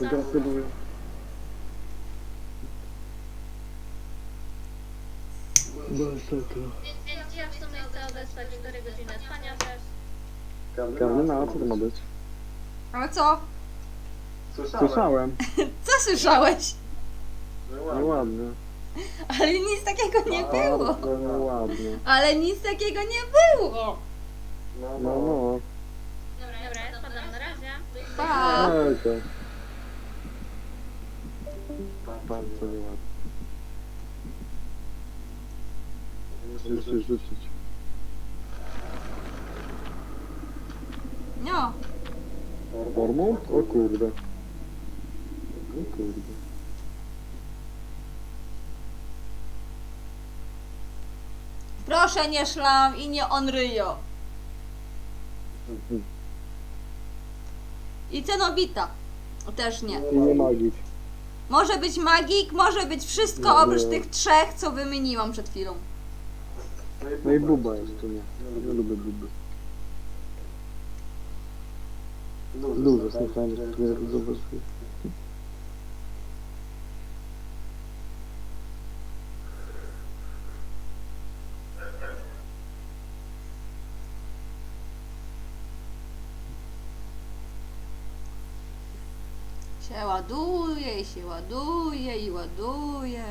Gratuluję. Masakra. Więc ja w sumie chcę odesłać 4 godziny spania też. Karolina, a co to ma być? Ale co? Słyszałem. Co słyszałeś? Nieładnie. Ale nic takiego nie było. Bardzo nieładnie. Ale nic takiego nie było. No, no. Pa. Ejka. Bardzo nieładnie. Musisz rzucić. No. Hormon? O kurde. O kurde. Proszę nie szlam i nie onryjo. I cenobita. Też nie. Nie magik. Może być magik, może być wszystko Nie. oprócz tych trzech, co wymieniłam przed chwilą. No i buba jest tu nie. Ja lubię buby. Dużo słuchałem, że zobaczyłem. Się ładuje i się ładuje i ładuje.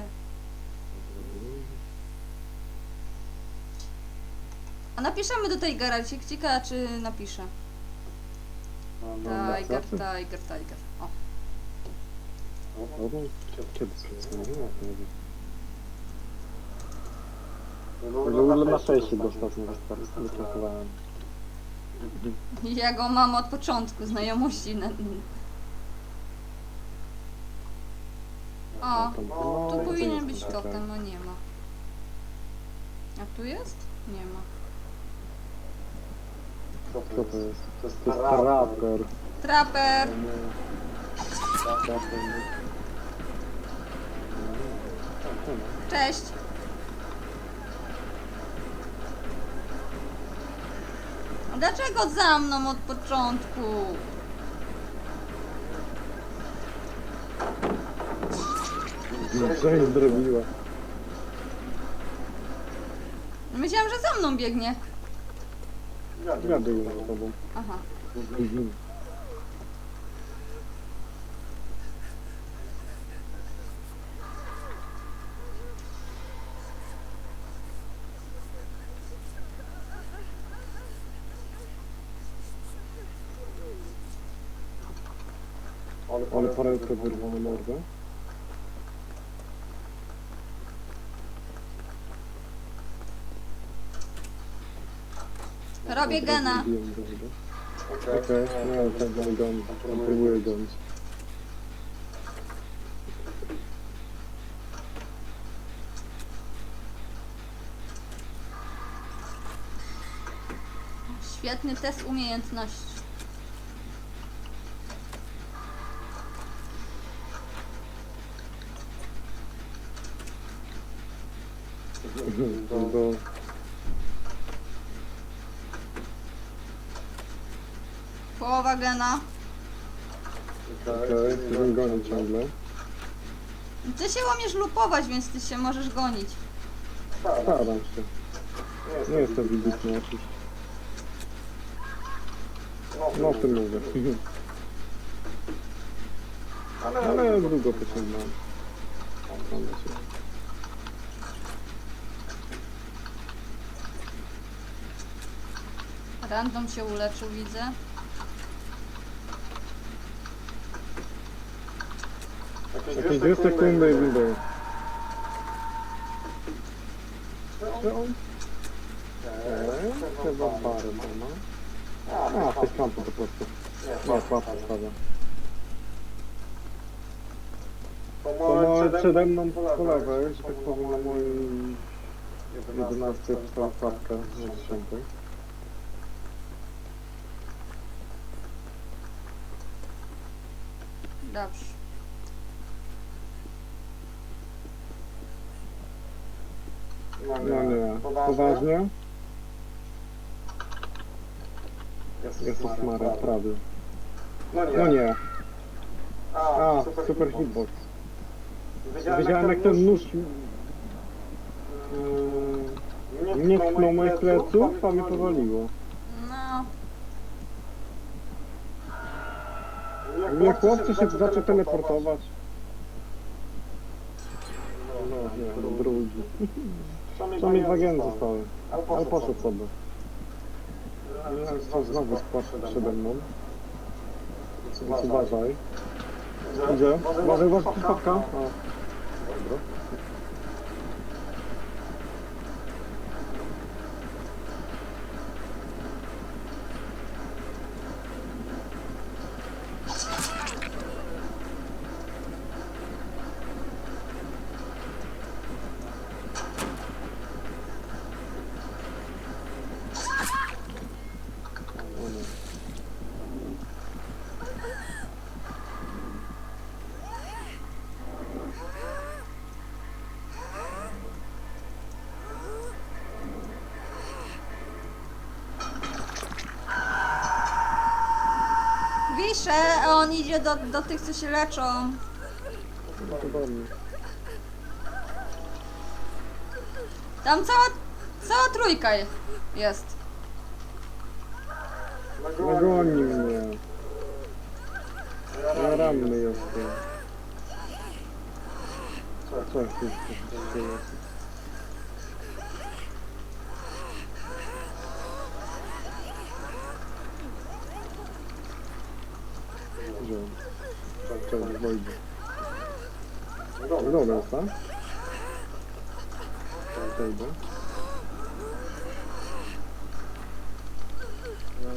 A napiszemy do tej Garacik, ciekawe czy napisze. Tiger, Tiger, Tiger. O. O, kiedy W ogóle na szczęście dostatnio wystartowałem. Ja go mam od początku znajomości. Na... O, tu powinien być totem, no nie ma. A tu jest? Nie ma. Co to jest? To jest raper. Trapper! Cześć! A Dlaczego za mną od początku? Co jest zrobiła? Myślałam, że za mną biegnie. Ja byłem za tobą. Aha. Ale parę wyrwano mordę. Robię gena. Zabiłem go chyba. Okej, nie, tak go gonić. Próbuję gonić. Świetny test umiejętności. Bo Połowa gena. okej, okay, gonię ciągle. Ty się łamiesz lupować, więc ty się możesz gonić. Staram się. Nie jestem wybitny oczywiście. No w tym mówię. Ale długo pociągnąłem. Mam nadzieję. Random się uleczył, widzę. Jakieś dwie sekundy i window. Eee, chyba bardzo, no. A, w tej kąpy po prostu. Nie, łapka stawia. To ma przede mną po lewej, że tak powiem, na mojej 11 wstała klapka na 10. Dobrze. No nie, poważnie? Jest Mara, prawie. No nie. A, super hitbox. Wiedziałem jak ten nóż yy, nie tknął moich pleców, a mnie powaliło. No, Nie chłopcy się zaczął teleportować. No nie, no drugi. Przynajmniej dwa geny zostały. Ale poszedł sobie. No, co znowu spłaszczył przede mną. Więc uważaj. Gdzie? Uważaj, uważaj, spotka. O. Dobra. O nie. wiszę, a on idzie do, do tych, co się leczą. Tam cała, cała trójka je- jest. Nagoni mnie. Ja ranny jestem. Co jest? Co jest? Gdzie? Cześć, wejdę. Dobra, jest tam? Wejdę.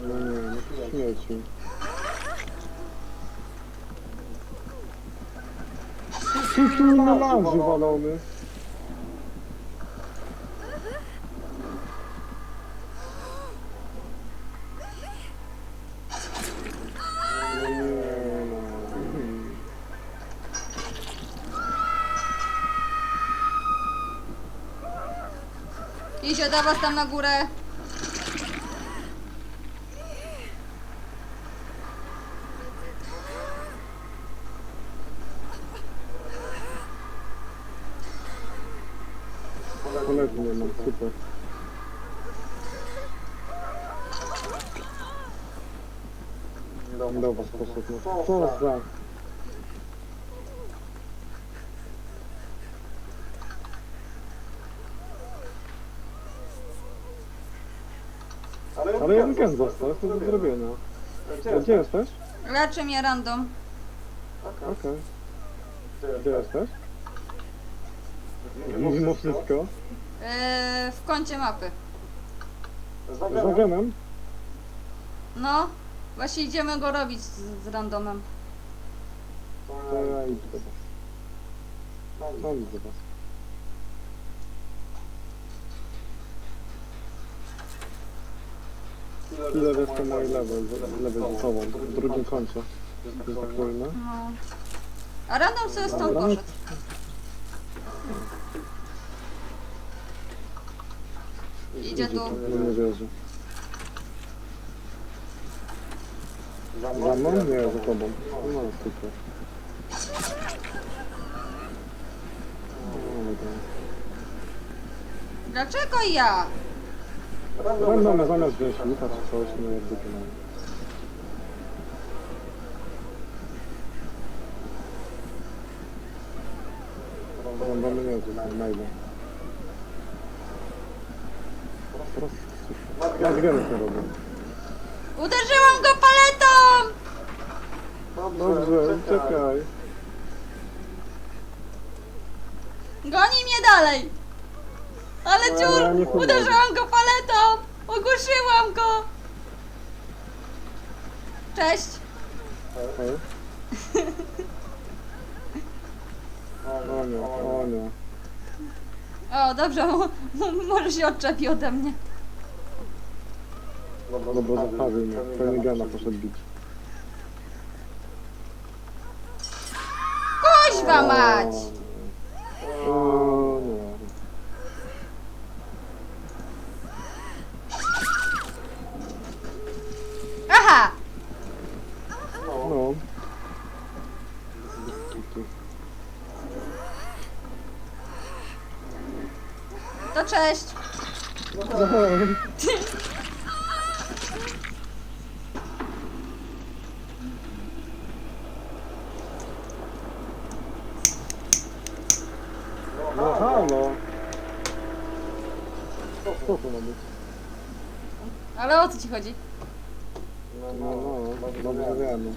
No nie, no to śmieci. Tu tu na laży walony. Do was tam na górę. Kolegi nie mam, super. Do was poszedł. no. Co za... Ale ja weekend został, jest to do zrobienia. A Gdzie jesteś? Leczy mnie random. Okej. Gdzie jesteś? Mimo wszystko. Yy, w kącie mapy. Za genem? No, właśnie idziemy go robić z, z randomem. To ja idę do was. No was. Ile wiesz to moje lewe, lewe ze sobą, w drugim kącie. Że tak powiem, no. No. A random sobie stąd Dobra. poszedł. Idzie tu. No nie wierzę. Za mną? Nie, za tobą. No super. No. Dlaczego ja? Random zamiast wziąć luta czy coś, no jak zwykle. Randomy nie wiem, najdę. Ja zgadzam to robię. Uderzyłam go paletą! Dobrze, uciekaj. Goni mnie dalej! Ale ja nie pomogę. Uderzyłam go paletą! Ogłuszyłam go! Cześć! Hej. O nie, o nie. O, dobrze, mo- mo- może się odczepi ode mnie. Dobra, zostawił mnie. Pewnie Gana poszedł bić. Kuźwa mać! O nie. Aha! To cześć! No halo. Co to ma być? Ale o co ci chodzi? No, no, dobrze wiemy.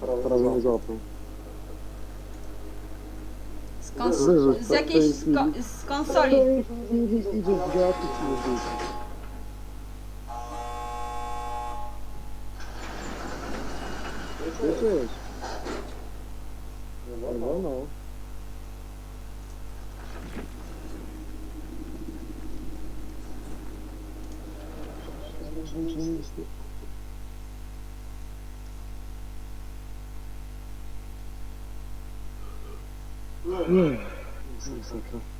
Teraz nie złapał. Z, kons Wyżej, z to- jakiejś to z, jest- ko z konsoli. Idzie z gratis i jest Jest,